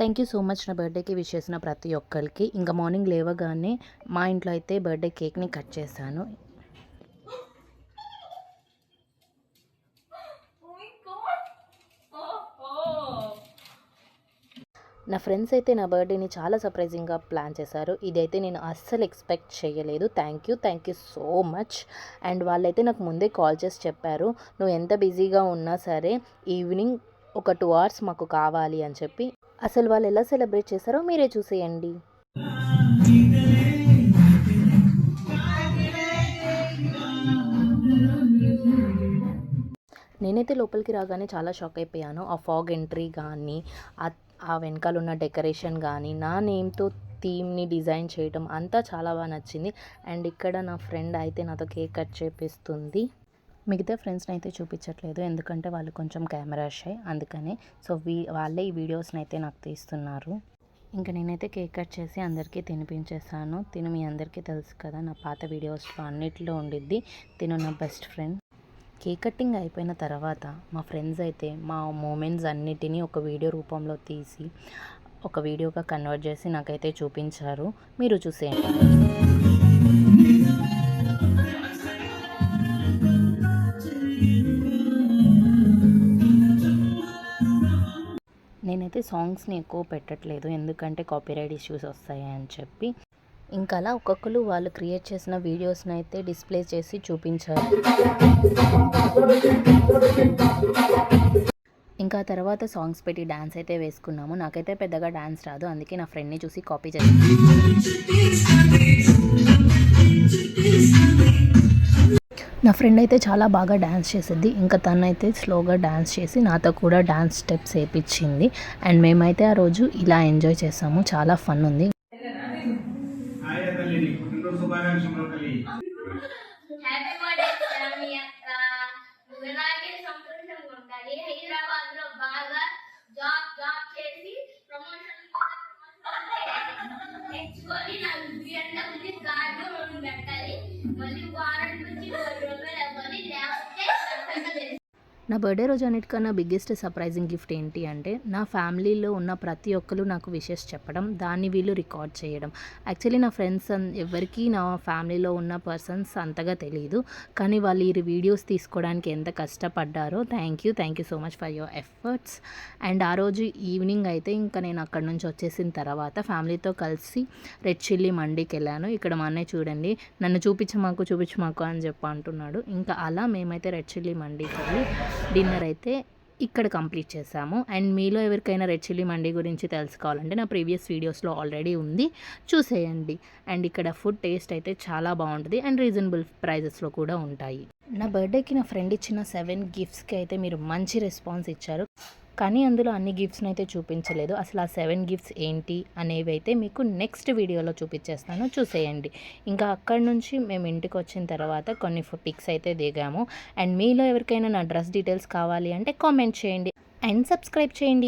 Thank you so much నా బర్త్డేకి wish చేసిన ప్రతి ఒక్కరికి. ఇంకా మార్నింగ్ లేవగానే మా ఇంట్లో అయితే బర్త్డే కేక్ని కట్ చేశాను. నా ఫ్రెండ్స్ అయితే నా బర్త్డేని చాలా సర్ప్రైజింగ్గా ప్లాన్ చేశారు. ఇదైతే నేను అస్సలు ఎక్స్పెక్ట్ చేయలేదు. Thank you thank you so much and వాళ్ళైతే నాకు ముందే కాల్ చేసి చెప్పారు. నువ్వు ఎంత బిజీగా ఉన్నా సరే ఈవినింగ్ ఒక టూ అవర్స్ మాకు కావాలి అని చెప్పి. అసలు వాళ్ళు ఎలా సెలబ్రేట్ చేశారో మీరే చూసేయండి. నేనైతే లోపలికి రాగానే చాలా షాక్ అయిపోయాను. ఆ ఫాగ్ ఎంట్రీ కానీ ఆ వెనకాల ఉన్న డెకరేషన్ కానీ నా నేమ్తో థీమ్ని డిజైన్ చేయడం అంతా చాలా బాగా నచ్చింది. అండ్ ఇక్కడ నా ఫ్రెండ్ అయితే నాతో కేక్ కట్ చేపిస్తుంది. మిగతా ఫ్రెండ్స్ని అయితే చూపించట్లేదు. ఎందుకంటే వాళ్ళు కొంచెం కెమెరా షై. అందుకనే సో వీ వాళ్ళే ఈ వీడియోస్ని అయితే నాకు తీస్తున్నారు. ఇంకా నేనైతే కేక్ కట్ చేసి అందరికీ తినిపించేసాను. తిను మీ అందరికీ తెలుసు కదా నా పాత వీడియోస్లో అన్నిట్లో ఉండిద్ది. తిను నా బెస్ట్ ఫ్రెండ్. కేక్ కటింగ్ అయిపోయిన తర్వాత మా ఫ్రెండ్స్ అయితే మా మూమెంట్స్ అన్నిటినీ ఒక వీడియో రూపంలో తీసి ఒక వీడియోగా కన్వర్ట్ చేసి నాకైతే చూపించారు. మీరు చూసేయండి. నేనైతే సాంగ్స్ని ఎక్కువ పెట్టట్లేదు. ఎందుకంటే కాపీరైట్ ఇష్యూస్ వస్తాయి అని చెప్పి. ఇంకా అలా ఒక్కొక్కరు వాళ్ళు క్రియేట్ చేసిన వీడియోస్ని అయితే డిస్ప్లే చేసి చూపించారు. ఇంకా తర్వాత సాంగ్స్ పెట్టి డ్యాన్స్ అయితే వేసుకున్నాము. నాకైతే పెద్దగా డ్యాన్స్ రాదు. అందుకే నా ఫ్రెండ్ని చూసి కాపీ చేశాను. నా ఫ్రెండ్ అయితే చాలా బాగా డ్యాన్స్ చేసేది. ఇంకా తనైతే స్లోగా డ్యాన్స్ చేసి నాతో కూడా డ్యాన్స్ స్టెప్స్ వేయించింది అండ్ మేమైతే ఆ రోజు ఇలా ఎంజాయ్ చేసాము. చాలా ఫన్ ఉంది. హాయ్ తెచ్చుకొని నాకు బిఎండబ్ల్యూ కార్డు రెండు పెట్టాలి. మళ్ళీ వారం నుంచి పది రూపాయలు నా బర్త్డే రోజు అన్నిటికన్నా బిగ్గెస్ట్ సర్ప్రైజింగ్ గిఫ్ట్ ఏంటి అంటే నా ఫ్యామిలీలో ఉన్న ప్రతి ఒక్కరు నాకు విషెస్ చెప్పడం దాన్ని వీళ్ళు రికార్డ్ చేయడం. యాక్చువల్లీ నా ఫ్రెండ్స్ ఎవరికి నా ఫ్యామిలీలో ఉన్న పర్సన్స్ అంతగా తెలియదు కానీ వాళ్ళు ఈ వీడియోస్ తీసుకోవడానికి ఎంత కష్టపడ్డారో thank you thank you so much for your efforts and ఆ రోజు ఈవినింగ్ అయితే ఇంకా నేను అక్కడ నుంచి వచ్చేసిన తర్వాత ఫ్యామిలీతో కలిసి రెడ్ చిల్లీ మండీకి వెళ్ళాను. ఇక్కడ మా అన్నయ్య చూడండి నన్ను చూపించమాకు మాకు మాకు అని చెప్పి అంటున్నాడు. ఇంకా అలా మేమైతే రెడ్ చిల్లీ మండీకి వెళ్ళి డిన్నర్ అయితే ఇక్కడ కంప్లీట్ చేసాము అండ్ మీలో ఎవరికైనా రెడ్ చిల్లీ మండీ గురించి తెలుసుకోవాలంటే నా ప్రీవియస్ వీడియోస్లో ఆల్రెడీ ఉంది. చూసేయండి. అండ్ ఇక్కడ ఫుడ్ టేస్ట్ అయితే చాలా బాగుంటుంది. అండ్ రీజనబుల్ ప్రైజెస్లో కూడా ఉంటాయి. నా బర్త్డేకి నా ఫ్రెండ్ ఇచ్చిన సెవెన్ గిఫ్ట్స్కి అయితే మీరు మంచి రెస్పాన్స్ ఇచ్చారు. కానీ అందులో అన్ని గిఫ్ట్స్ని అయితే చూపించలేదు. అసలు ఆ సెవెన్ గిఫ్ట్స్ ఏంటి అనేవి అయితే మీకు నెక్స్ట్ వీడియోలో చూపించేస్తాను. చూసేయండి. ఇంకా అక్కడ నుంచి మేము ఇంటికి వచ్చిన తర్వాత కొన్ని పిక్స్ అయితే దిగాము. అండ్ మీలో ఎవరికైనా నా డ్రెస్ డీటెయిల్స్ కావాలి అంటే కామెంట్ చేయండి. అండ్ సబ్స్క్రైబ్ చేయండి.